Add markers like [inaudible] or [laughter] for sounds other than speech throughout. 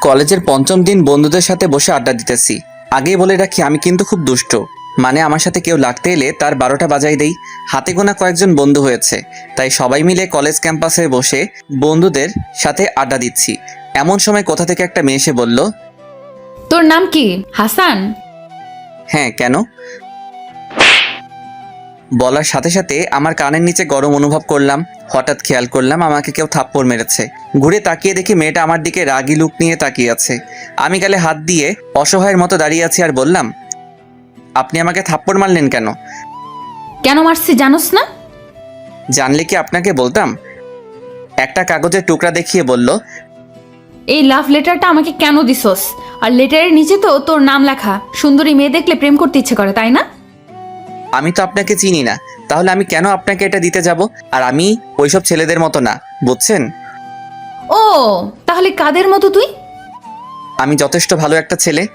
কলেজের পঞ্চম দিন বন্ধুদের সাথে বসে আড্ডা দিতেছি। আগেই বলে রাখি আমি কিন্তু খুব দুষ্ট। মানে আমার সাথে কেউ লাগতে এলে তার বারোটা বাজাই দেই। হাতে গোনা কয়েকজন বন্ধু হয়েছে। তাই সবাই মিলে কলেজ ক্যাম্পাসে বসে বন্ধুদের সাথে আড্ডা দিচ্ছি। এমন সময় কোথা থেকে একটা মেয়ে এসে বলল তোর নাম কি? হাসান? হ্যাঁ কেন? বলার সাথে সাথে আমার কানের নিচে গরম অনুভব করলাম হঠাৎ খেয়াল করলাম আমাকে কেউ থাপ্পড় মেরেছে। ঘুরে তাকিয়ে দেখি মেয়েটা আমার দিকে রাগি লুক নিয়ে তাকিয়ে আছে। আমি গালে হাত দিয়ে অসহায়ের মতো দাঁড়িয়ে আছি আর বললাম আপনি আমাকে থাপ্পড় মারলেন কেন? কেন মারছি জানোস না? জানলে কি আপনাকে বলতাম? একটা কাগজের টুকরা দেখিয়ে বলল এই লাভ লেটারটা আমাকে কেন দিছস? আর লেটারের নিচে তো তোর নাম লেখা। সুন্দরী মেয়ে দেখলে প্রেম করতে ইচ্ছে করে তাই না? আমি তো আপনাকে চিনি না। তাহলে আমি কেন আপনাকে এটা দিতে যাব? আর আমি ওইসব ছেলেদের মতো না বুঝছেন? ও তাহলে কাদের মতো তুই? আমি যথেষ্ট ভালো একটা ছেলে।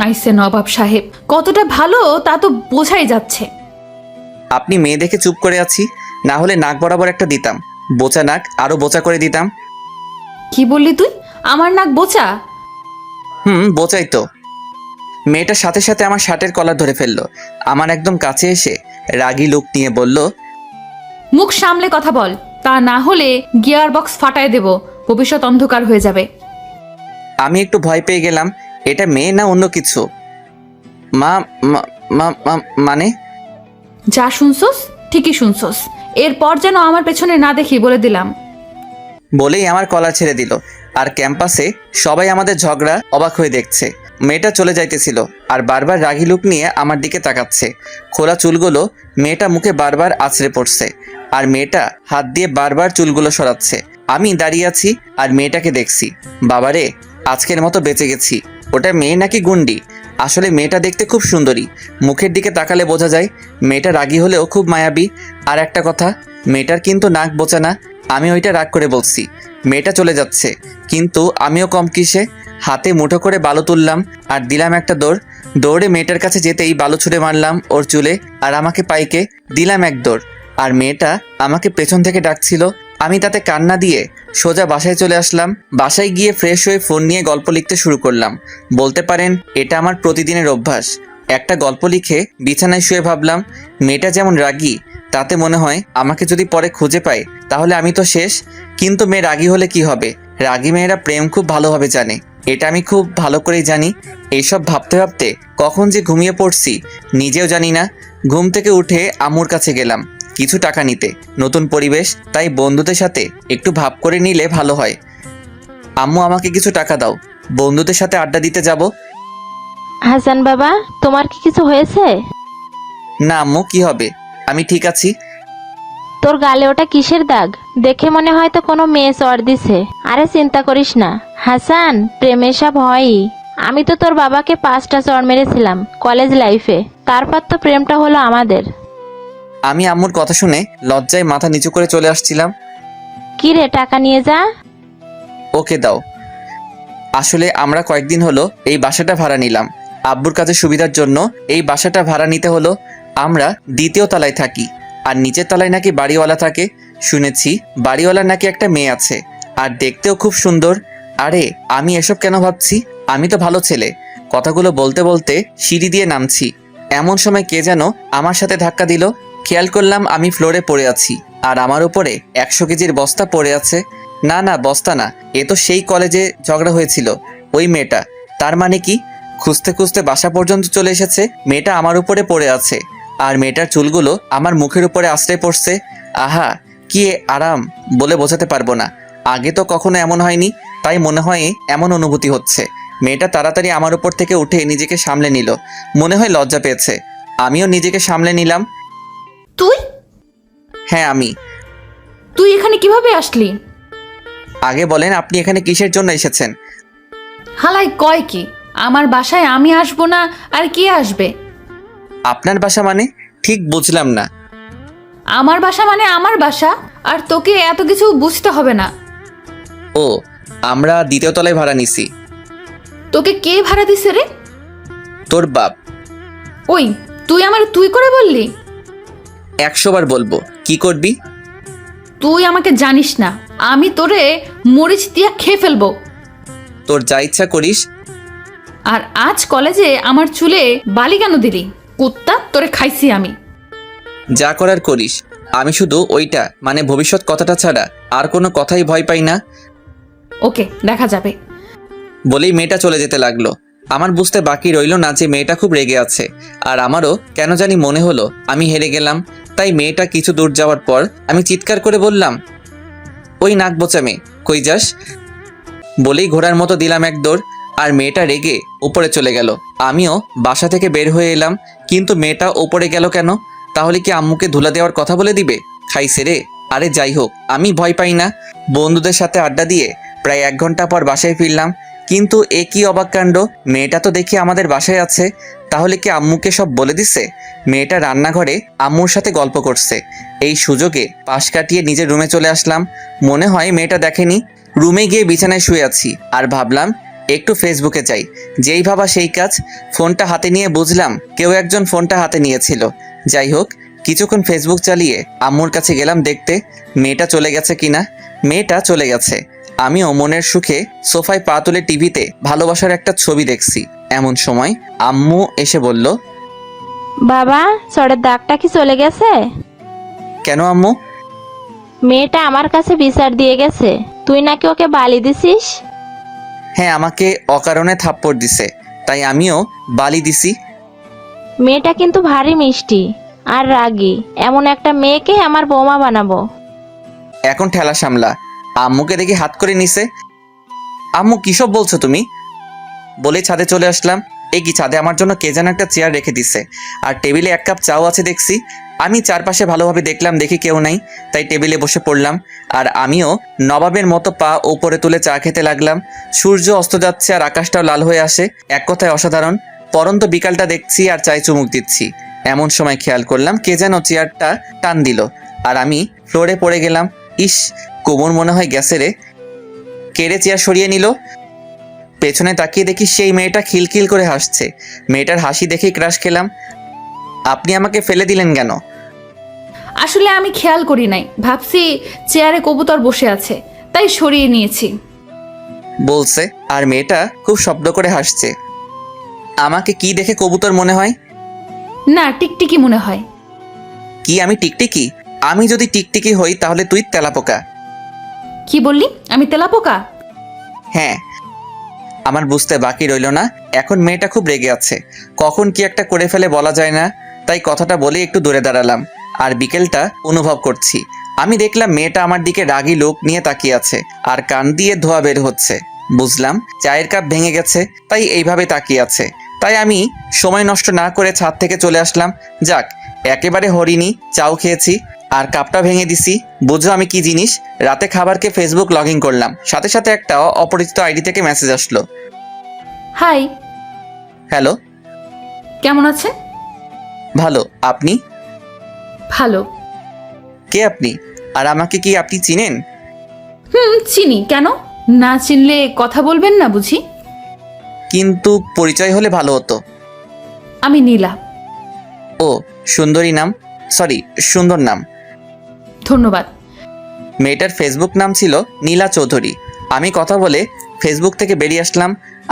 আইসে নবাব সাহেব কতটা ভালো তা তো বোঝাই যাচ্ছে। আপনি মেয়ে দেখে চুপ করে আছি না হলে নাক বরাবর একটা দিতাম। বোচা নাক আরও বোচা করে দিতাম। কি বললি তুই? আমার নাক বোচা? হুম বোচাই তো। মেয়েটার সাথে সাথে আমার শার্টের কলার ধরে ফেলল। আমার একদম কাছে এসে রাগী লুক নিয়ে বলল মুখ সামলে কথা বল তা না হলে গিয়ার বক্স ফাটায় দেব ভবিষ্যৎ অন্ধকার হয়ে যাবে। আমি একটু ভয় পেয়ে গেলাম এটা মেয়ে না অন্য কিছু? মা মা- মা- মা- মানে? যা শুনছস ঠিকই শুনছস এরপর যেন আমার পেছনে না দেখি বলে দিলাম। বলেই আমার কলার ছেড়ে দিল আর ক্যাম্পাসে সবাই আমাদের ঝগড়া অবাক হয়ে দেখছে। মেয়েটা চলে যাইতেছিল আর বারবার রাগি লুক নিয়ে আমার দিকে তাকাচ্ছে। খোলা চুলগুলো মেয়েটা মুখে বারবার আছড়ে পড়ছে আর মেয়েটা হাত দিয়ে বারবার চুলগুলো সরাচ্ছে। আমি দাঁড়িয়ে আছি আর মেয়েটাকে দেখছি। বাবারে, আজকের মতো বেঁচে গেছি। ওটা মেয়ে নাকি গুন্ডি? আসলে মেয়েটা দেখতে খুব সুন্দরী। মুখের দিকে তাকালে বোঝা যায়, মেয়েটা রাগী হলেও খুব মায়াবী। আর একটা কথা, মেয়েটার কিন্তু নাক বোচা না। আমি ওইটা রাগ করে বলছি। মেয়েটা চলে যাচ্ছে। কিন্তু আমিও কম কিসে। হাতে মুঠো করে বালু তুললাম আর দিলাম একটা দৌড়। দৌড়ে মেয়েটার কাছে যেতেই বালু ছুঁড়ে মারলাম ওর চুলে আর আমাকে পাইকে দিলাম এক দৌড়। আর মেয়েটা আমাকে পেছন থেকে ডাকছিল, আমি তাতে কান্না দিয়ে সোজা বাসায় চলে আসলাম। বাসায় গিয়ে ফ্রেশ হয়ে ফোন নিয়ে গল্প লিখতে শুরু করলাম। বলতে পারেন, এটা আমার প্রতিদিনের অভ্যাস। একটা গল্প লিখে বিছানায় শুয়ে ভাবলাম, মেয়েটা যেমন রাগী তাতে মনে হয় আমাকে যদি পরে খুঁজে পায় তাহলে আমি তো শেষ। কিন্তু মেয়ে রাগী হলে কি হবে? রাগী মেয়েরা প্রেম খুব ভালোভাবে জানে। এটা আমি খুব ভালো করেই জানি। এইসব ভাবতে ভাবতে কখন যে ঘুমিয়ে পড়ছি নিজেও জানি না। ঘুম থেকে উঠে আম্মুর কাছে গেলাম কিছু টাকা নিতে। নতুন পরিবেশ তাই বন্ধুদের সাথে একটু ভাব করে নিলে ভালো হয়। আম্মু আমাকে কিছু টাকা দাও। বন্ধুদের সাথে আড্ডা দিতে যাব? হাসান বাবা তোমার কি কিছু হয়েছে? না আম্মু কি হবে? আমি ঠিক আছি। তোর গালে ওটা কিসের দাগ? দেখে মনে হয় তো কোনো মেয়ে চর দিছে। আরে চিন্তা করিস না। হাসান প্রেমে সব হয়ই। আমি তো তোর বাবাকে পাঁচটা চর মেরেছিলাম কলেজ লাইফে। তারপর তো প্রেমটা হলো আমাদের। আমি আম্মুর কথা শুনে লজ্জায় মাথা নিচু করে চলে আসছিলাম। কি রে টাকা নিয়ে যা। ওকে দাও। আসলে আমরা কয়েকদিন হলো এই বাসাটা ভাড়া নিলাম। আব্বুর কাছে সুবিধার জন্য এই বাসাটা ভাড়া নিতে হলো আমরা দ্বিতীয় তলায় থাকি, আর নিচের তলায় নাকি বাড়িওয়ালা থাকে। শুনেছি বাড়িওয়ালার নাকি একটা মেয়ে আছে, আর দেখতেও খুব সুন্দর। আরে, আমি এসব কেন ভাবছি? আমি তো ভালো ছেলে। কথাগুলো বলতে বলতে সিঁড়ি দিয়ে নামছি। এমন সময় কে যেন আমার সাথে ধাক্কা দিল। খেয়াল করলাম আমি ফ্লোরে পড়ে আছি, আর আমার উপরে একশো কেজির বস্তা পড়ে আছে। না না, বস্তা না, এ তো সেই কলেজে ঝগড়া হয়েছিল, ওই মেয়েটা। তার মানে কি? খুঁজতে খুঁজতে বাসা পর্যন্ত চলে এসেছে, মেয়েটা আমার উপরে পড়ে আছে। আর মেয়েটার চুলগুলো আমার মুখের উপরে আশ্রে পড়ছে। আহা কি আরাম বলে বোঝাতে পারব না। আগে তো কখনো এমন হয়নি তাই মনে হয় এমন অনুভূতি হচ্ছে। মেয়েটা তাড়াতাড়ি আমার উপর থেকে উঠে নিজেকে সামলে নিল। মনে হয় লজ্জা পেয়েছে। আমিও নিজেকে সামলে নিলাম। তুই? হ্যাঁ আমি। তুই এখানে কীভাবে আসলি? আগে বলেন আপনি এখানে কিসের জন্য এসেছেন? হালাই কয় কি? আমার বাসায় আমি আসব না আর কে আসবে? আপনার বাসা মানে? ঠিক বুঝলাম না। আমার বাসা মানে আমার বাসা আর তোকে এত কিছু বুঝতে হবে না। ও আমরা দ্বিতীয় তলায় ভাড়া নিছি। তোকে কে ভাড়া দিছে রে? তোর বাপ। ওই তুই আমার তুই করে বললি? একশো বার বলব। কি করবি? তুই আমাকে জানিস না আমি তোরে মরিচ দিয়া খেয়ে ফেলব। তোর যা ইচ্ছা করিস। আর আজ কলেজে আমার চুলে বালি কেন দিলি? তোরে খাইছি আমি। যা করার করিস। আমি শুধু ওইটা মানে ভবিষ্যৎ কথাটা ছাড়া আর কোনো কথাই ভয় পাই না। ওকে দেখা যাবে। বলেই মেয়েটা চলে যেতে লাগল। আমার বুঝতে বাকি রইল না যে মেয়েটা খুব রেগে আছে। আর আমারও কেন জানি মনে হলো আমি হেরে গেলাম। তাই মেয়েটা কিছু দূর যাওয়ার পর আমি চিৎকার করে বললাম ওই নাক বোচা মেয়ে কই যাস? বলেই ঘোড়ার মতো দিলাম এক দৌড়। আর মেয়েটা রেগে উপরে চলে গেল। আমিও বাসা থেকে বের হয়ে এলাম, কিন্তু মেয়েটা ওপরে গেল কেন? তাহলে কি আম্মুকে ধুলা দেওয়ার কথা বলে দিবে? খাইছে রে। আরে যাই হোক, আমি ভয় পাই না। বন্ধুদের সাথে আড্ডা দিয়ে প্রায় এক ঘণ্টা পর বাসায় ফিরলাম। কিন্তু এ কি অবাক কাণ্ড? মেয়েটা তো দেখি আমাদের বাসায় আছে। তাহলে কি আম্মুকে সব বলে দিছে? মেয়েটা রান্নাঘরে আম্মুর সাথে গল্প করছে। এই সুযোগে পাশ কাটিয়ে নিজের রুমে চলে আসলাম। মনে হয় মেয়েটা দেখেনি। রুমে গিয়ে বিছানায় শুয়ে আছি। আর ভাবলাম একটু ফেসবুকে যাই। যেই ভাবা সেই কাজ ফোনটা হাতে নিয়ে বুঝলাম কেউ একজন ফোনটা হাতে নিয়েছিল। যাই হোক কিছুক্ষণ ফেসবুক চালিয়ে আম্মুর কাছে গেলাম দেখতে মেয়েটা চলে গেছে কিনা? মেয়েটা চলে গেছে। আমিও মনের সুখে সোফায় পা তুলে টিভিতে ভালোবাসার একটা ছবি দেখছি। এমন সময় আম্মু এসে বলল বাবা সরের দাগটা কি চলে গেছে? কেন আম্মু? মেয়েটা আমার কাছে বিচার দিয়ে গেছে। তুই নাকি ওকে বালি দিছিস? হ্যাঁ আমাকে অকারণে থাপ্পড় দিছে তাই আমিও বালি দিছি। মেয়েটা কিন্তু ভারী মিষ্টি আর রাগী। এমন একটা মেয়েকে আমার বৌমা বানাবো। এখন ঠেলা সামলা আম্মুকে দেখি হাত করে নিছে। আম্মু কিসব বলছো তুমি? বলে ছাদে চলে আসলাম। কি ছাদে আমার জন্য কে যেন একটা চেয়ার রেখে দিছে। আর টেবিলে এক কাপ চাও আছে দেখছি। আমি চারপাশে ভালোভাবে দেখলাম, দেখি কেউ নাই। তাই টেবিলে বসে পড়লাম। আর আমিও নবাবের মতো পা ওপরে তুলে চা খেতে লাগলাম। সূর্য অস্ত যাচ্ছে আর আকাশটাও লাল হয়ে আসে। এক কথায় অসাধারণ। পরন্ত বিকালটা দেখছি আর চায় চুমুক দিচ্ছি। এমন সময় খেয়াল করলাম, কে যেন চেয়ারটা টান দিল। আর আমি ফ্লোরে পড়ে গেলাম। ইস, কোমর মনে হয় গেছে রে। কেড়ে চেয়ার সরিয়ে নিল? পেছনে তাকিয়ে দেখি সেই মেয়েটা খিলখিল করে হাসছে। মেয়েটার হাসি দেখেই ক্রাশ খেলাম। আপনি আমাকে ফেলে দিলেন কেন? আসলে আমি খেয়াল করি নাই। ভাবছি চেয়ারে কবুতর বসে আছে তাই সরিয়ে নিয়েছি। বলছে আর মেয়েটা খুব শব্দ করে হাসছে। আমাকে কি দেখে কবুতর মনে হয়? না টিকটিকি মনে হয়। কি আমি টিকটিকি? আমি যদি টিকটিকি হই তাহলে তুই তেলাপোকা। কি বললি? আমি তেলাপোকা? হ্যাঁ। আমার বুঝতে বাকি রইল না। এখন মেয়েটা খুব রেগে আছে। কখন কি একটা করে ফেলে বলা যায় না। তাই কথাটা বলে একটু দূরে দাঁড়ালাম। আর বিকেলটা অনুভব করছি। আমি দেখলাম মেয়েটা আমার দিকে রাগী লোক নিয়ে তাকিয়ে আছে। আর কান দিয়ে ধোয়া বের হচ্ছে। বুঝলাম, চায়ের কাপ ভেঙে গেছে। তাই এইভাবে তাকিয়ে আছে। তাই আমি সময় নষ্ট না করে ছাদ থেকে চলে আসলাম। যাক, একেবারে হরিণী, চাও খেয়েছি। আর কাপটা ভেঙে দিছি। বুঝো আমি কি জিনিস? রাতে খাবারকে ফেসবুক লগ ইন করলাম। সাথে সাথে একটা অপরিচিত আইডি থেকে মেসেজ আসলো। হাই। হ্যালো। কেমন আছেন? ভালো। আপনি? ভালো। কে আপনি? আর আমাকে কি আপনি চিনেন? হুম চিনি। কেন? না চিনলে কথা বলবেন না বুঝি? কিন্তু পরিচয় হলে ভালো হতো। আমি নীলা। ও সুন্দরী নাম? সরি সুন্দর নাম। ধন্যবাদ। মেয়েটার ফেসবুক নাম ছিল নীলা চৌধুরী। আমি কথা বলে ফেসবুক থেকে বেরিয়ে আসলাম,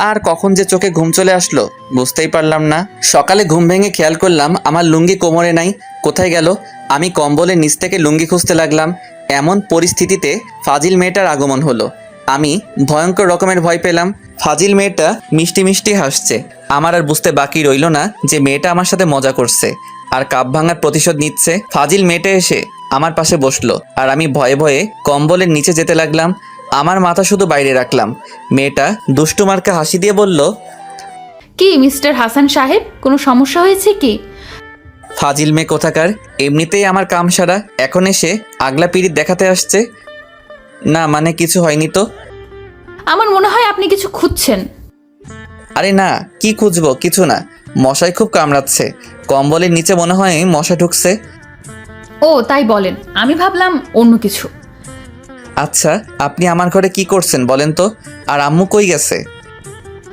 আর কখন যে চোখে ঘুম চলে আসলো বুঝতেই পারলাম না। সকালে ঘুম ভেঙে খেয়াল করলাম আমার লুঙ্গি কোমরে নাই, কোথায় গেল? আমি কম্বলের নিচ থেকে লুঙ্গি খুঁজতে লাগলাম, এমন পরিস্থিতিতে ফাজিল মেয়েটার আগমন হলো। আমি ভয়ঙ্কর রকমের ভয় পেলাম, ফাজিল মেয়েটা মিষ্টি মিষ্টি হাসছে। আমার আর বুঝতে বাকি রইল না যে মেয়েটা আমার সাথে মজা করছে, আর কাপ ভাঙার প্রতিশোধ নিচ্ছে ফাজিল মেয়েটা এসে। আমার পাশে বসল আর আমি ভয়ে ভয়ে কম্বলের নিচে যেতে লাগলাম। আমার মাথা শুধু বাইরে রাখলাম। মেয়েটা দুষ্টু মার্কা হাসি দিয়ে বলল কি মিস্টার হাসান সাহেব? কোনো সমস্যা হয়েছে কি? ফাজিল মেয়ে কোথাকার? এমনিতেই আমার কাম সারা এখন এসে আগলা পিড়িত দেখাতে আসছে। না মানে কিছু হয়নি তো। আমার মনে হয় আপনি কিছু খুঁজছেন। আরে না কি খুঁজবো? কিছু না। মশাই খুব কামড়াচ্ছে। কম্বলের নিচে মনে হয় মশা ঢুকছে। ও তাই বলেন। আমি ভাবলাম অন্য কিছু। আচ্ছা আপনি আমার ঘরে কি করছেন বলেন তো? আর আম্মু কই গেছে?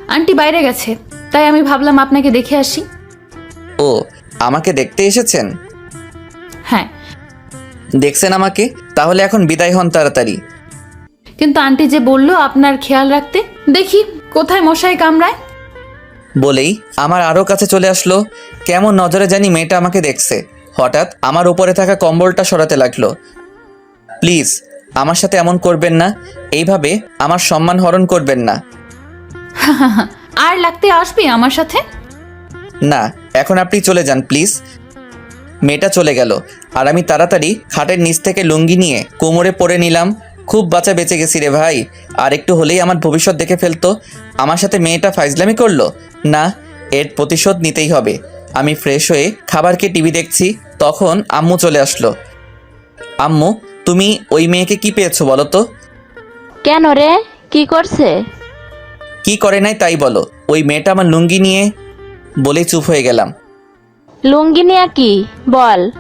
আন্টি বাইরে গেছে তাই আমি ভাবলাম আপনাকে দেখে আসি। ও আমাকে দেখতে এসেছেন? হ্যাঁ। দেখছেন আমাকে? তাহলে এখন বিদায় হন তাড়াতাড়ি। কিন্তু আন্টি যে বলল আপনার খেয়াল রাখতে দেখি কোথায় মশাই কামড়ায়। বলেই আমার আরও কাছে চলে আসলো। কেমন নজরে জানি মেয়েটা আমাকে দেখছে। হঠাৎ আমার উপরে থাকা কম্বলটা সরাতে লাগল। প্লিজ আমার সাথে এমন করবেন না। এইভাবে আমার সম্মান হরণ করবেন না। [laughs] আর লাগতে আসবি আমার সাথে? না এখন আপনি চলে যান প্লিজ। মেয়েটা চলে গেল আর আমি তাড়াতাড়ি খাটের নিচ থেকে লুঙ্গি নিয়ে কোমরে পরে নিলাম। খুব বাঁচা বেঁচে গেছি রে ভাই। আর একটু হলেই আমার ভবিষ্যৎ দেখে ফেলতো। আমার সাথে মেয়েটা ফাইজলামি করল? না এর প্রতিশোধ নিতেই হবে। আমি ফ্রেশ হয়ে খাবার খেয়ে টিভি দেখছি তখন আম্মু চলে আসলো। আম্মু তুমি ওই মেয়েকে কি পেয়েছ বলো তো? কেন রে? কি করছে? কি করে নাই তাই বলো। ওই মেয়েটা আমার লুঙ্গি নিয়ে বলেই চুপ হয়ে গেলাম। লুঙ্গি নিয়া কি? বল।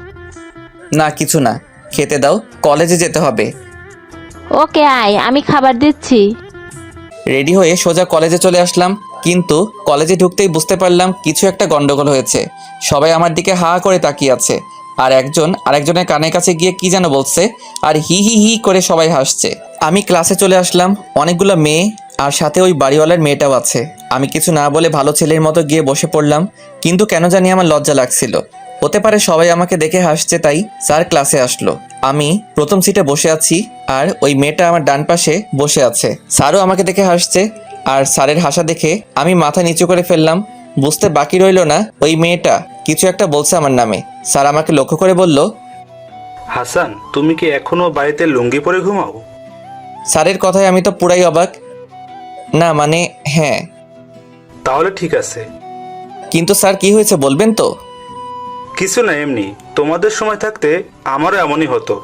না কিছু না। খেতে দাও কলেজে যেতে হবে। ওকে আয় আমি খাবার দিচ্ছি। রেডি হয়ে সোজা কলেজে চলে আসলাম। কিন্তু কলেজে ঢুকতেই বুঝতে পারলাম কিছু একটা গন্ডগোল হয়েছে। সবাই আমার দিকে হা করে তাকিয়ে আছে। আর একজন আরেকজনের কানের কাছে গিয়ে কি যেন বলছে, আর হি হি হি করে সবাই হাসছে। আমি ক্লাসে চলে আসলাম, অনেকগুলো মেয়ে আর সাথে ওই বাড়িওয়ালার মেয়েটাও আছে। আমি কিছু না বলে ভালো ছেলের মতো গিয়ে বসে পড়লাম, কিন্তু কেন জানি আমার লজ্জা লাগছিল। হতে পারে সবাই আমাকে দেখে হাসছে, তাই স্যার ক্লাসে আসলো। আমি প্রথম সিটে বসে আছি আর ওই মেয়েটা আমার ডান পাশে বসে আছে। স্যারও আমাকে দেখে হাসছে আর স্যারের হাসা দেখে আমি মাথা নিচু করে ফেললাম। বুঝতে বাকি রইল না ওই মেয়েটা। কিছু একটা বলছে আমার নামে। স্যার আমাকে লক্ষ্য করে বলল হাসান তুমি কি এখনও বাড়িতে লুঙ্গি পরে ঘুমাও? স্যারের কথায় আমি তো পুরাই অবাক। না মানে হ্যাঁ। তাহলে ঠিক আছে। কিন্তু স্যার কি হয়েছে বলবেন তো? কিছু না এমনি। তোমাদের সময় থাকতে আমারও এমনই হতো।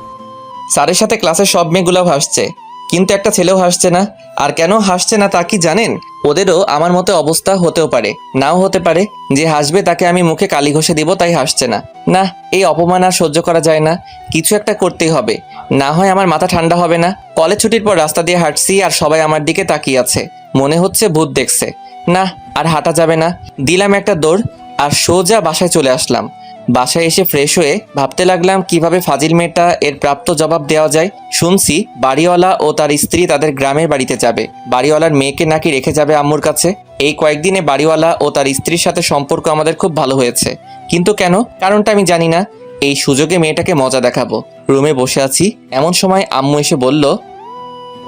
স্যারের সাথে ক্লাসের সব মেয়েগুলোও হাসছে কিন্তু একটা ছেলেও হাসছে না। আর কেন হাসছে না তা কি জানেন? ওদেরও আমার মতো অবস্থা হতেও পারে, নাও হতে পারে। যে হাসবে তাকে আমি মুখে কালি ঘষে দিব, তাই হাসছে না। না, এই অপমান আর সহ্য করা যায় না। কিছু একটা করতেই হবে। না হয় আমার মাথা ঠান্ডা হবে না। কলেজ ছুটির পর রাস্তা দিয়ে হাঁটছি আর সবাই আমার দিকে তাকিয়ে আছে। মনে হচ্ছে ভূত দেখছে। না, আর হাঁটা যাবে না। দিলাম একটা দৌড় আর সোজা বাসায় চলে আসলাম। বাসায় এসে ফ্রেশ হয়ে ভাবতে লাগলাম কীভাবে ফাজিল মেয়েটা এর প্রাপ্ত জবাব দেওয়া যায়। শুনছি বাড়িওয়ালা ও তার স্ত্রী তাদের গ্রামের বাড়িতে যাবে। বাড়িওয়ালার মেয়েকে নাকি রেখে যাবে আম্মুর কাছে। এই কয়েকদিনে বাড়িওয়ালা ও তার স্ত্রীর সাথে সম্পর্ক আমাদের খুব ভালো হয়েছে। কিন্তু কেন? কারণটা আমি জানি না। এই সুযোগে মেয়েটাকে মজা দেখাবো। রুমে বসে আছি। এমন সময় আম্মু এসে বলল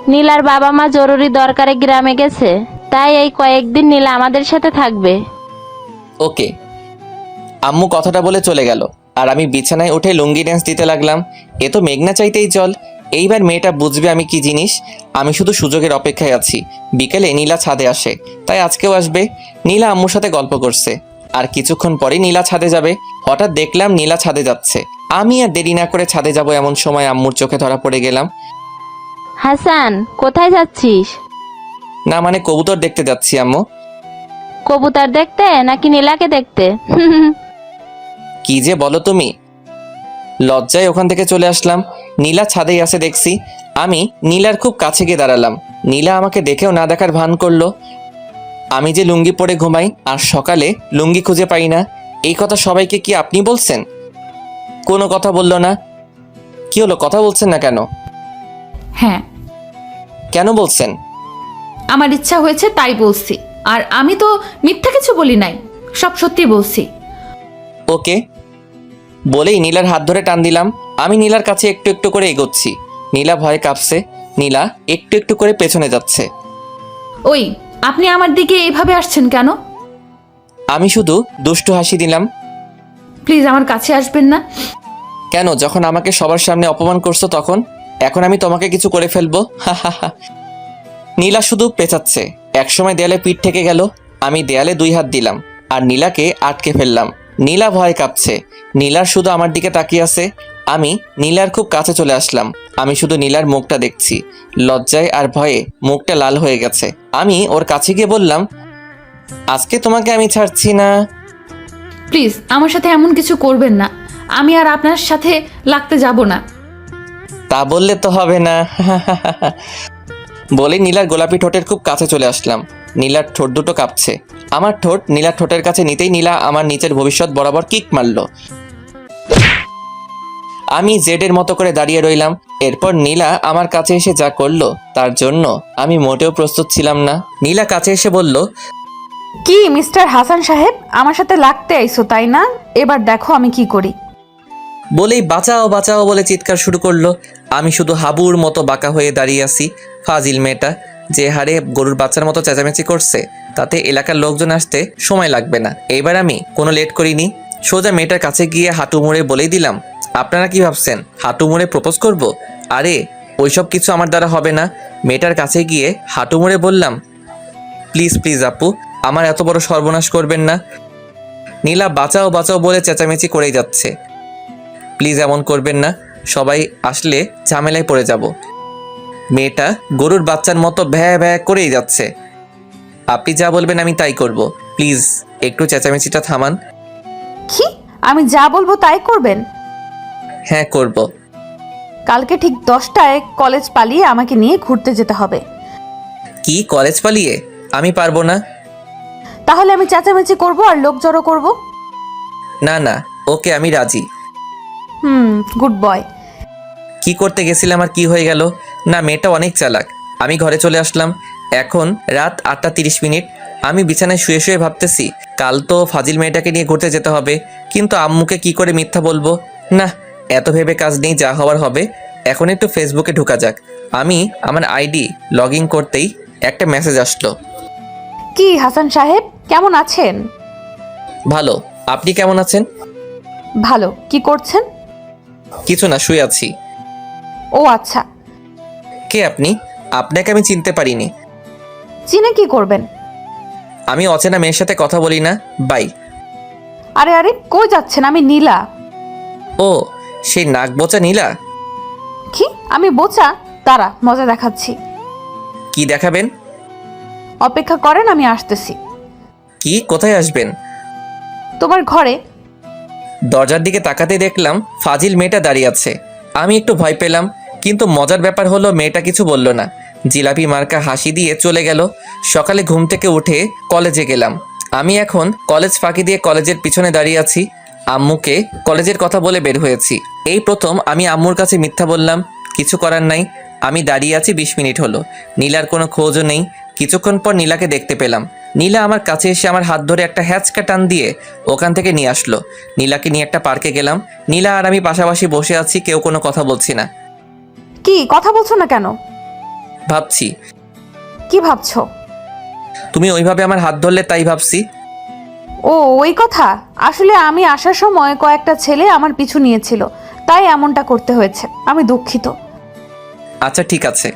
নীলার বাবা মা জরুরি দরকারে গ্রামে গেছে। তাই এই কয়েকদিন নীলা আমাদের সাথে থাকবে। ওকে। আম্মু কথাটা বলে চলে গেল। আর আমি বিছানায় উঠে লুঙ্গি ড্যান্স দিতে লাগলাম। এ তো মেঘনা চাইতেই চল। এইবার মেয়েটা বুঝবে আমি কি জিনিস। আমি শুধু সুযোগের অপেক্ষায় আছি। বিকেলে নীলা ছাদে আসে। তাই আজকেও আসবে। নীলা আম্মুর সাথে গল্প করছে। আর কিছুক্ষণ পরে নীলা ছাদে যাবে। হঠাৎ দেখলাম নীলা ছাদে যাচ্ছে। আমি আর দেরি না করে ছাদে যাব এমন সময় আম্মুর চোখে ধরা পড়ে গেলাম। হাসান কোথায় যাচ্ছিস? না মানে কবুতর দেখতে যাচ্ছি আম্মু। কবুতর দেখতে নাকি নীলাকে দেখতে? [laughs] কি যে বলো তুমি? লজ্জায় ওখান থেকে চলে আসলাম। নীলা ছাদেই আসে দেখছি। আমি নীলার খুব কাছে গিয়ে দাঁড়ালাম। নীলা আমাকে দেখেও না দেখার ভান করল। আমি যে লুঙ্গি পরে ঘুমাই আর সকালে লুঙ্গি খুঁজে পাই না এই কথা সবাইকে কি আপনি বলছেন? কোনো কথা বলল না। কি হলো কথা বলছেন না কেন? হ্যাঁ। কেন বলছেন? আমার ইচ্ছা হয়েছে তাই বলছি। আর আমি তো মিথ্যা কিছু বলি নাই। সব সত্যি বলছি। ওকে? বলেই নীলার হাত ধরে টান দিলাম। আমি নীলার কাছে একটু একটু করে এগোচ্ছি। নীলা ভয়ে কাঁপছে। নীলা একটু একটু করে পেছনে যাচ্ছে। ওই আপনি আমার দিকে এইভাবে আসছেন কেন? আমি শুধু দুষ্টু হাসি দিলাম। প্লিজ আমার কাছে আসবেন না। কেন যখন আমাকে সবার সামনে অপমান করছ তখন? এখন আমি তোমাকে কিছু করে ফেলব? নীলা শুধু পেঁচাচ্ছে। একসময় দেয়ালে পিঠ থেকে গেল। আমি দেয়ালে দুই হাত দিলাম। আর নীলাকে আটকে ফেললাম। নীলা ভয় কাঁপছে। নীলার শুধু আমার দিকে তাকিয়ে আছে। আমি নীলার খুব কাছে চলে আসলাম। আমি শুধু নীলার মুখটা দেখছি। লজ্জায় আর ভয়ে মুখটা লাল হয়ে গেছে। আমি ওর কাছে গিয়ে বললাম আজকে তোমাকে আমি ছাড়ছি না। প্লিজ আমার সাথে এমন কিছু করবেন না। আমি আর আপনার সাথে লাগতে যাব না। তা বললে তো হবে না। [laughs] বলে নীলার গোলাপি ঠোঁটের খুব কাছে চলে আসলাম। নীলার ঠোঁট দুটো কাঁপছে। আমার ঠোঁট নীলার ঠোঁটের কাছে নিতেই নীলা আমার নিচের ভবিষ্যৎ বরাবর কিক মারলো। আমি জেডের মতো করে দাঁড়িয়ে রইলাম। এরপর নীলা আমার কাছে এসে যা করল তার জন্য আমি মোটেও প্রস্তুত ছিলাম না। নীলা কাছে এসে বলল কি মিস্টার হাসান সাহেব? আমার সাথে লাগতে আইছো তাই না? এবার দেখো আমি কি করি। বলেই বাঁচাও বাঁচাও বলে চিৎকার শুরু করল। আমি শুধু হাবুর মতো বাঁকা হয়ে দাঁড়িয়ে আছি ফাজিল মেয়েটা। যে হারে গরুর বাচ্চার মতো চেঁচামেচি করছে, তাতে এলাকার লোকজন আসতে সময় লাগবে না। এইবার আমি কোনো লেট করিনি। সোজা মেয়েটার কাছে গিয়ে হাঁটু মুড়ে বলেই দিলাম, আপনারা কি ভাবছেন? হাঁটু মুড়ে প্রপোজ করব? আরে, ওইসব কিছু আমার দ্বারা হবে না। মেয়েটার কাছে গিয়ে হাঁটু মুড়ে বললাম, প্লিজ প্লিজ আপু, আমার এত বড় সর্বনাশ করবেন না। নীলা বাঁচাও বাঁচাও বলে চেঁচামেচি করেই যাচ্ছে। প্লিজ, এমন করবেন না। সবাই আসলে ঝামেলায় পড়ে যাব। মেয়েটা গরুর বাচ্চার মতো ভ্যা ভ্যা করেই যাচ্ছে। আপনি যা বলবেন আমি তাই করব। প্লিজ একটু চেঁচামেচিটা থামান। কি? আমি যা বলব তাই করবেন? হ্যাঁ করব। কালকে ঠিক দশটায় কলেজ পালিয়ে আমাকে নিয়ে ঘুরতে যেতে হবে। কি কলেজ পালিয়ে? আমি পারব না। তাহলে আমি চেঁচামেচি করব আর লোক জড়ো করব? না না ওকে আমি রাজি। Hmm good boy. কি করতে গেছিলাম আর কি হয়ে গেল? না মেয়েটা অনেক চালাক। আমি ঘরে চলে আসলাম। এখন রাত আটটা তিরিশ মিনিট। আমি বিছানায় শুয়ে শুয়ে ভাবতেছি কাল তো ফাজিল মেয়েটাকে নিয়ে ঘুরতে যেতে হবে। কিন্তু আম্মুকে কি করে মিথ্যা বলব? না এত ভেবে কাজ নেই যা হওয়ার হবে। এখন একটু ফেসবুকে ঢুকা যাক। আমি আমার আইডি লগ ইন করতেই একটা মেসেজ আসলো। কি হাসান সাহেব? কেমন আছেন? ভালো। আপনি কেমন আছেন? ভালো। কি করছেন? কিছু না শুয়ে আছি। ও আচ্ছা। কে আপনি? আপনাকে আমি চিনতে পারিনি। চিনে কি করবেন? আমি অচেনা মেয়ের সাথে কথা বলি না। বাই। আরে আরে কই যাচ্ছেন? আমি নীলা। ও সেই নাক বোচা নীলা? কি? আমি বোচা? তারা মজা দেখাচ্ছি। কি দেখাবেন? অপেক্ষা করেন আমি আসতেছি। কি? কোথায় আসবেন? তোমার ঘরে। দরজার দিকে তাকাতে দেখলাম ফাজিল মেয়েটা দাঁড়িয়ে আছে। আমি একটু ভয় পেলাম। কিন্তু মজার ব্যাপার হলো মেয়েটা কিছু বলল না। জিলাপি মার্কা হাসি দিয়ে চলে গেল। সকালে ঘুম থেকে উঠে কলেজে গেলাম। আমি এখন কলেজ ফাঁকি দিয়ে কলেজের পিছনে দাঁড়িয়ে আছি। আম্মুকে কলেজের কথা বলে বের হয়েছি। এই প্রথম আমি আম্মুর কাছে মিথ্যা বললাম, কিছু করার নাই। আমি দাঁড়িয়ে আছি বিশ মিনিট হলো। নীলার কোনো খোঁজও নেই। কিছুক্ষণ পর নীলাকে দেখতে পেলাম। নীলা আমার কাছে এসে আমার হাত ধরে একটা হ্যাচকা টান দিয়ে ওখান থেকে নিয়ে আসলো। নীলাকে নিয়ে একটা পার্কে গেলাম। নীলা আর আমি পাশাপাশি বসে আছি, কেউ কোনো কথা বলছি না। কি কথা বলছো না কেন? ভাবছি। কি ভাবছ? তুমি ওইভাবে আমার হাত ধরলে তাই ভাবছি। ও ওই কথা। আসলে আমি আসার সময় কয়েকটা ছেলে আমার পিছু নিয়েছিল। তাই এমনটা করতে হয়েছে। আমি দুঃখিত। আচ্ছা ঠিক আছে।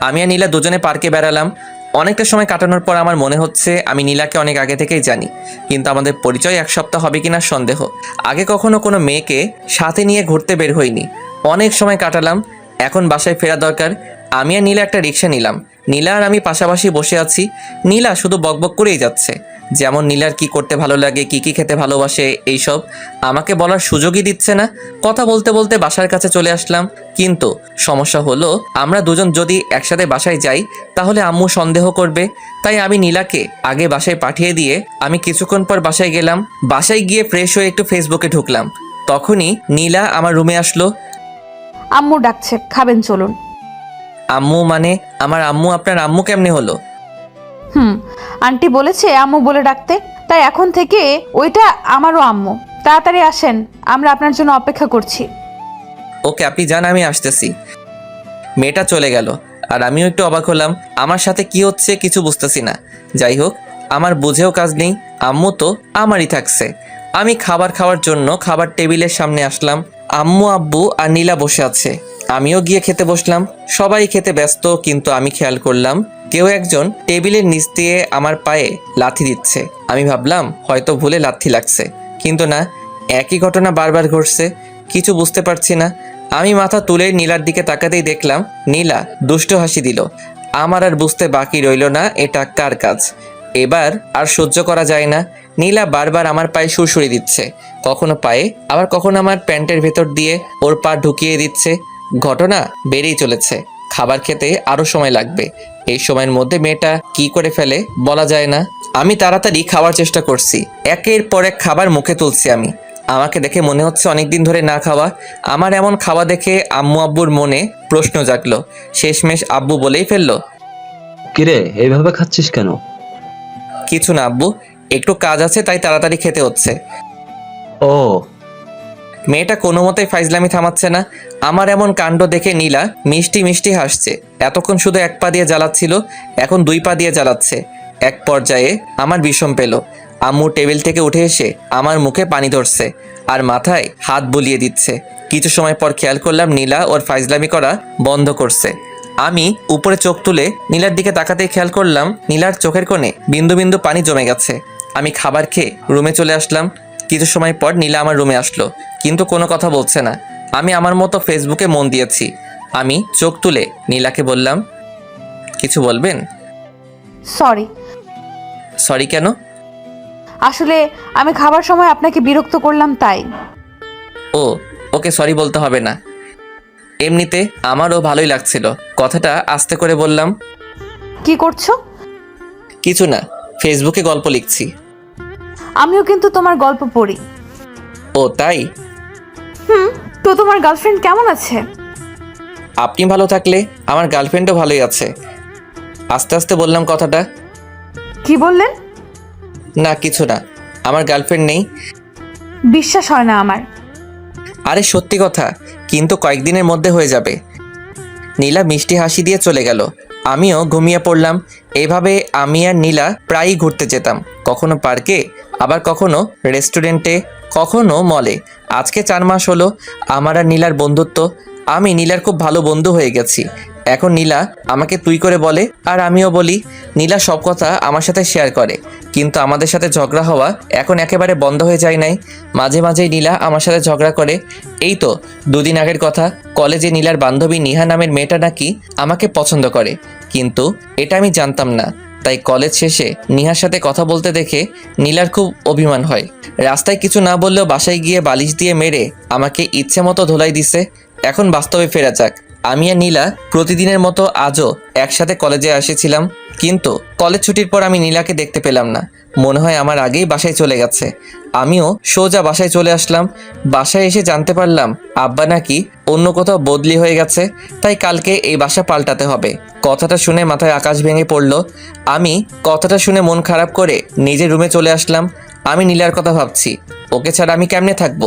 আমি আর নীলা দুজনে পার্কে বেড়ালাম। অনেকটা সময় কাটানোর পর আমার মনে হচ্ছে আমি নীলাকে অনেক আগে থেকেই জানি। কিন্তু আমাদের পরিচয় এক সপ্তাহ হবে কিনা সন্দেহ। আগে কখনো কোনো মেয়েকে সাথে নিয়ে ঘুরতে বের হইনি। অনেক সময় কাটালাম। এখন বাসায় ফেরা দরকার। আমি আর নীলা একটা রিক্সা নিলাম। নীলা আর আমি পাশাপাশি বসে আছি। নীলা শুধু বকবক করেই যাচ্ছে। যেমন নীলার কি করতে ভালো লাগে, কি কি খেতে ভালোবাসে, এইসব আমাকে বলার সুযোগই দিচ্ছে না। কথা বলতে বলতে বাসার কাছে চলে আসলাম। কিন্তু সমস্যা হলো, আমরা দুজন যদি একসাথে বাসায় যাই, তাহলে আম্মু সন্দেহ করবে। তাই আমি নীলাকে আগে বাসায় পাঠিয়ে দিয়ে আমি কিছুক্ষণ পর বাসায় গেলাম। বাসায় গিয়ে ফ্রেশ হয়ে একটু ফেসবুকে ঢুকলাম। তখনই নীলা আমার রুমে আসলো। আম্মু ডাকছে খাবেন চলুন। আম্মু মানে আমার আম্মু আপনার আম্মু কেমনে হলো? হুম আন্টি বলেছে আম্মু বলে ডাকতে তাই এখন থেকে ওইটা আমারও আম্মু। তাড়াতাড়ি আসেন আমরা আপনার জন্য অপেক্ষা করছি। ওকে আপনি যান আমি আসতেছি। মেয়েটা চলে গেল আর আমিও একটু অবাক হলাম আমার সাথে কি হচ্ছে কিছু বুঝতেছি না। যাই হোক আমার বুঝেও কাজ নেই আম্মু তো আমারই থাকছে। আমি খাবার খাওয়ার জন্য খাবার টেবিলের সামনে আসলাম আম্মু, আব্বু আর নীলা বসে আছে। আমিও গিয়ে খেতে বসলাম। সবাই খেতে ব্যস্ত, কিন্তু আমি খেয়াল করলাম কেউ একজন টেবিলের নিচ দিয়ে আমার পায়ে লাথি দিচ্ছে। আমি ভাবলাম, হয়তো ভুলে লাথি লাগছে। কিন্তু না, একই ঘটনা বারবার ঘটছে, কিছু বুঝতে পারছি না। আমি মাথা তুলে নীলার দিকে তাকাতেই দেখলাম, নীলা দুষ্ট হাসি দিল। আমার আর বুঝতে বাকি রইল না, এটা কার কাজ? এবার আর সহ্য করা যায় না। নীলা বারবার আমার পায়ে সুরসুরি দিচ্ছে। কখনো পায়ে আবার কখনো আমার প্যান্টের ভেতর দিয়ে ওর পা ঢুকিয়ে দিচ্ছে। ঘটনা বেড়েই চলেছে। খাবার খেতে আরও সময় লাগবে। এই সময়ের মধ্যে মেয়েটা কি করে ফেলে বলা যায় না। আমি তাড়াতাড়ি খাওয়ার চেষ্টা করছি। একের পর এক খাবার মুখে তুলছি আমি। আমাকে দেখে মনে হচ্ছে অনেক দিন ধরে না খাওয়া। আমার এমন খাওয়া দেখে আম্মু আব্বুর মনে প্রশ্ন জাগলো। শেষমেশ আব্বু বলেই ফেলল কিরে এইভাবে খাচ্ছিস কেন? কিছু না আব্বু। একটু কাজ আছে তাই তাড়াতাড়ি খেতে হচ্ছে। ও। মেয়েটা কোনো মতেই ফাইজলামি থামাচ্ছে না। আমার এমন কাণ্ড দেখে নীলা মিষ্টি মিষ্টি হাসছে। এতক্ষণ শুধু এক পা দিয়ে জ্বালাচ্ছিল এখন দুই পা দিয়ে জ্বালাচ্ছে। এক পর্যায়ে আমার বিষম পেল। আম্মু টেবিল থেকে উঠে এসে আমার মুখে পানি ধরছে আর মাথায় হাত বুলিয়ে দিচ্ছে। কিছু সময় পর খেয়াল করলাম নীলা ওর ফাইজলামি করা বন্ধ করছে। আমি উপরে চোখ তুলে নীলার দিকে তাকাতেই খেয়াল করলাম নীলার চোখের কোণে বিন্দু বিন্দু পানি জমে গেছে। আমি খাবার খেয়ে রুমে চলে আসলাম। কিছু সময় পর নীলা আমার রুমে আসলো কিন্তু কোনো কথা বলছে না। আমি আমার মতো ফেসবুকে মন দিয়েছি। আমি চোখ তুলে নীলাকে বললাম কিছু বলবেন? সরি সরি কেন? আসলে আমি খাবার সময় আপনাকে বিরক্ত করলাম তাই। ও ওকে সরি বলতে হবে না। এমনিতে আমারও ভালোই লাগছিল। কথাটা আস্তে করে বললাম কি করছ? কিছু না ফেসবুকে গল্প লিখছি। আমিও কিন্তু তোমার গল্প পড়ি। ও তাই? হুম তো তোমার গার্লফ্রেন্ড কেমন আছে? আপনি ভালো থাকলে আমার গার্লফ্রেন্ডও ভালোই আছে। আস্তে আস্তে বললাম কথাটা। কি বললেন? না কিছু না। আমার গার্লফ্রেন্ড নেই। বিশ্বাস হয় না আমার। আরে সত্যি কথা কিন্তু কয়েকদিনের মধ্যে হয়ে যাবে। নীলা মিষ্টি হাসি দিয়ে চলে গেল। আমিও ঘুমিয়ে পড়লাম। এভাবে আমি আর নীলা প্রায়ই ঘুরতে যেতাম। কখনো পার্কে আবার কখনো রেস্টুরেন্টে, কখনো মলে। আজকে চার মাস হলো আমার আর নীলার বন্ধুত্ব। আমি নীলার খুব ভালো বন্ধু হয়ে গেছি। এখন নীলা আমাকে তুই করে বলে আর আমিও বলি, নীলা সব কথা আমার সাথে শেয়ার করে। কিন্তু আমাদের সাথে ঝগড়া হওয়া এখন একেবারে বন্ধ হয়ে যায় নাই। মাঝে মাঝেই নীলা আমার সাথে ঝগড়া করে। এই তো দুদিন আগের কথা, কলেজে নীলার বান্ধবী নিহা নামের মেয়েটা নাকি আমাকে পছন্দ করে। কিন্তু এটা আমি জানতাম না। তাই কলেজ শেষে নিহার সাথে কথা বলতে দেখে নীলার খুব অভিমান হয়। রাস্তায় কিছু না বললেও বাসায় গিয়ে বালিশ দিয়ে মেরে আমাকে ইচ্ছে মতো ধোলাই দিছে। এখন বাস্তবে ফেরা যাক। আমি আর নীলা প্রতিদিনের মতো আজও একসাথে কলেজে এসেছিলাম, কিন্তু কলেজ ছুটির পর আমি নীলাকে দেখতে পেলাম না। মনে হয় আমার আগেই বাসায় চলে গেছে। আমিও সোজা বাসায় চলে আসলাম। বাসায় এসে জানতে পারলাম, আব্বা নাকি অন্য কোথাও বদলি হয়ে গেছে, তাই কালকে এই বাসা পাল্টাতে হবে। কথাটা শুনে মাথায় আকাশ ভেঙে পড়ল। আমি কথাটা শুনে মন খারাপ করে নিজের রুমে চলে আসলাম। আমি নীলার কথা ভাবছি, ওকে ছাড়া আমি কেমনে থাকব?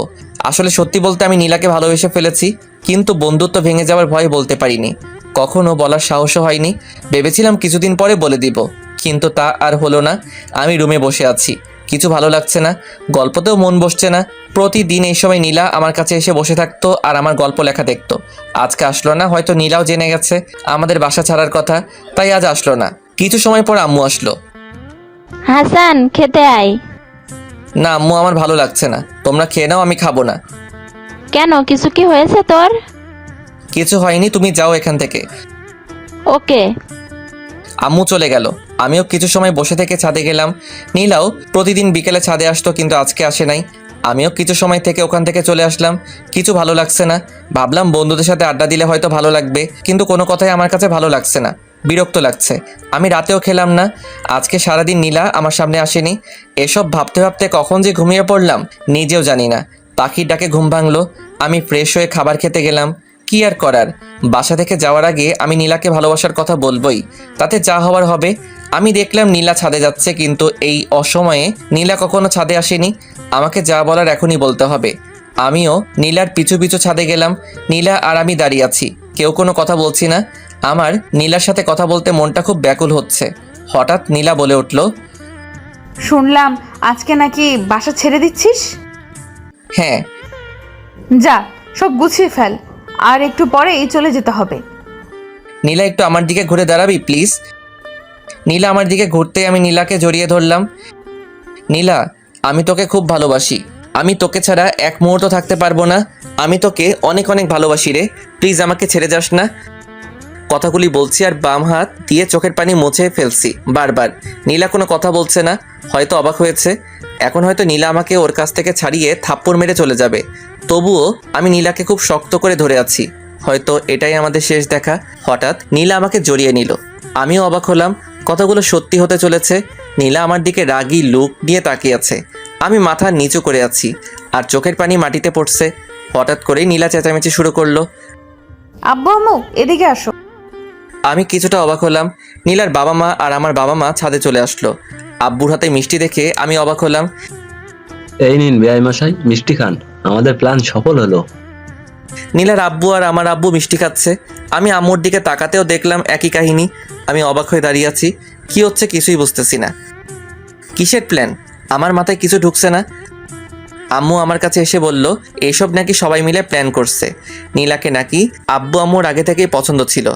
আসলে সত্যি বলতে আমি নীলাকে ভালোবেসে ফেলেছি, কিন্তু বন্ধুত্ব ভেঙে যাওয়ার ভয় বলতে পারিনি। কখনো বলার সাহসও হয়নি। ভেবেছিলাম কিছুদিন পরে বলে দিব, কিন্তু তা আর হলো না। আমি রুমে বসে আছি। কিছু ভালো লাগছে না, গল্পতেও মন বসছে না। প্রতিদিন এই সময় নীলা আমার কাছে এসে বসে থাকতো আর আমার গল্প লেখা দেখতো। আজকে আসলো না, হয়তো নীলাও জেনে গেছে আমাদের বাসা ছাড়ার কথা, তাই আজ আসলো না। কিছু সময় পর আম্মু আসলো। হাসান, খেতে আয়। না আম্মু আমার ভালো লাগছে না। তোমরা খেয়ে নাও আমি খাব না। কেন? কিছু কি হয়েছে তোর? কিছু হয়নি তুমি যাও এখান থেকে। ওকে। আম্মু চলে গেল। আমিও কিছু সময় বসে থেকে ছাদে গেলাম। নীলাও প্রতিদিন বিকেলে ছাদে আসতো কিন্তু আজকে আসে নাই। আমিও কিছু সময় থেকে ওখান থেকে চলে আসলাম। কিছু ভালো লাগছে না। ভাবলাম বন্ধুদের সাথে আড্ডা দিলে হয়তো ভালো লাগবে কিন্তু কোনো কথাই আমার কাছে ভালো লাগছে না। বিরক্ত লাগছে। আমি রাতেও খেলাম না। আজকে সারাদিন নীলা আমার সামনে আসেনি। এসব ভাবতে ভাবতে কখন যে ঘুমিয়ে পড়লাম, নিজেও জানি না। পাখির ডাকে ঘুম ভাঙলো। আমি ফ্রেশ হয়ে খাবার খেতে গেলাম। কি আর করার? বাসা থেকে যাওয়ার আগে আমি নীলাকে ভালোবাসার কথা বলবোই। তাতে যা হওয়ার হবে। আমি দেখলাম নীলা ছাদে যাচ্ছে, কিন্তু এই অসময়ে নীলা কখনো ছাদে আসেনি। আমাকে যা বলার এখনই বলতে হবে। আমিও নীলার পিছু পিছু ছাদে গেলাম। নীলা আর আমি দাঁড়িয়ে আছি। কেউ কোনো কথা বলছি না। আমার নীলার সাথে কথা বলতে মনটা খুব ব্যাকুল হচ্ছে। হঠাৎ নীলা বলে উঠল শুনলাম আজকে নাকি বাসা ছেড়ে দিচ্ছিস? হ্যাঁ। যা সব গুছিয়ে ফেল আর একটু পরেই চলে যেতে হবে। নীলা একটু আমার দিকে ঘুরে দাঁড়াবি প্লিজ? নীলা আমার দিকে ঘুরতে আমি নীলাকে জড়িয়ে ধরলাম। নীলা আমি তোকে খুব ভালোবাসি। আমি তোকে ছাড়া এক মুহূর্ত থাকতে পারব না। আমি তোকে অনেক অনেক ভালোবাসি রে। প্লিজ আমাকে ছেড়ে যাস না। কথাগুলি বলছি আর বাম হাত দিয়ে চোখের পানি মুছে ফেলছি, বারবার। নীলা কোনো কথা বলছে না, হয়তো অবাক হয়েছে। এখন হয়তো নীলা আমাকে ওর কাছ থেকে ছাড়িয়ে থাপ্পড় মেরে চলে যাবে। তবুও আমি নীলাকে খুব শক্ত করে ধরে আছি। হয়তো এটাই আমাদের শেষ দেখা। হঠাৎ নীলা আমাকে জড়িয়ে নিল। আমিও অবাক হলাম, কথাগুলো সত্যি হতে চলেছে। নীলা আমার দিকে রাগী লুক নিয়ে তাকিয়ে আছে। আমি মাথা নিচু করে আছি আর চোখের পানি মাটিতে পড়ছে। হঠাৎ করেই নীলা চেঁচামেচি শুরু করল। আব্বু আম্মু, এদিকে আসো। আমি কিছুটা অবাক হলাম। নীলার বাবা মা আর আমার বাবা মা ছাদে চলে আসলো। আব্বুর হাতে মিষ্টি দেখে আমি অবাক হলাম। এই নিন বেআই মশাই মিষ্টি খান। আমাদের প্ল্যান সফল হলো। নীলার আব্বু আর আমার আব্বু মিষ্টি খাচ্ছে। আমি আম্মুর দিকে তাকাতেও দেখলাম একই কাহিনী। আমি অবাক হয়ে দাঁড়িয়ে আছি। কি হচ্ছে কিছুই বুঝতেছি না। কিসের প্ল্যান আমার মাথায় কিছু ঢুকছে না। আম্মু আমার কাছে এসে বলল, এসব নাকি সবাই মিলে প্ল্যান করছে। নীলাকে নাকি আব্বু আম্মুর আগে থেকেই পছন্দ ছিল।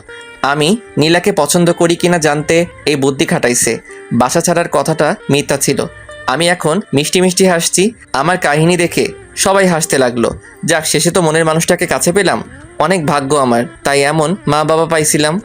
আমি নীলাকে পছন্দ করি কিনা জানতে এই বুদ্ধি খাটাইছে। বাসা ছাড়ার কথাটা মিথ্যা ছিল। আমি এখন মিষ্টি মিষ্টি হাসছি। আমার কাহিনী দেখে সবাই হাসতে লাগল। যাক, শেষে তো মনের মানুষটাকে কাছে পেলাম। অনেক ভাগ্য আমার। তাই এমন মা বাবা পাইছিলাম।